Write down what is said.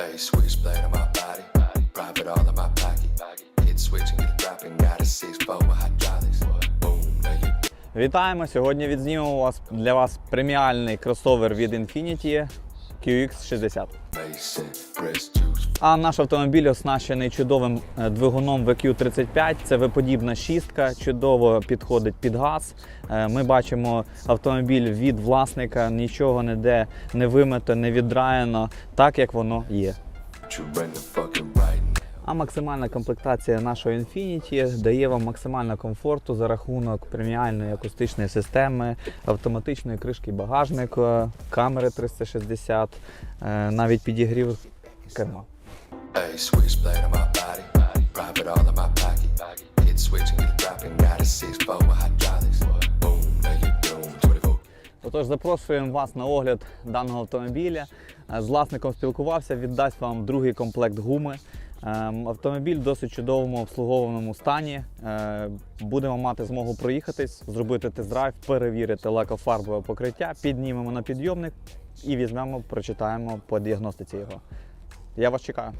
A switchblade on my body, private all in my pocket. Hit switch and get dropping. Got a six four with hydraulics. Boom, now you Вітаємо! Сьогодні відзнімемо вас для вас преміальний кросовер від Infiniti QX60. Mason, breast juice. А наш автомобіль оснащений чудовим е, двигуном VQ35. Це виподібна шістка, чудово підходить під газ. Е, Ми бачимо автомобіль від власника, нічого ніде не вимито, не віддраєно, так як воно є. А максимальна комплектація нашого Infiniti дає вам максимально комфорту за рахунок преміальної акустичної системи, автоматичної кришки багажника, камери 360, е, навіть підігрів керма. A switchblade on my body, private all in my pocket. Hit switch and get it dropping. Got a six four with hydraulics. Boom, now you doing 24. Отож, запрошуємо вас на огляд даного автомобіля. Е, З власником спілкувався, віддасть вам другий комплект гуми. Ем, Автомобіль в досить чудовому обслугованому стані. Е, Будемо мати змогу проїхатись, зробити тест-драйв, перевірити лакофарбове покриття, піднімемо на підйомник і візьмемо, прочитаємо по діагностиці його. Я вас чекаю.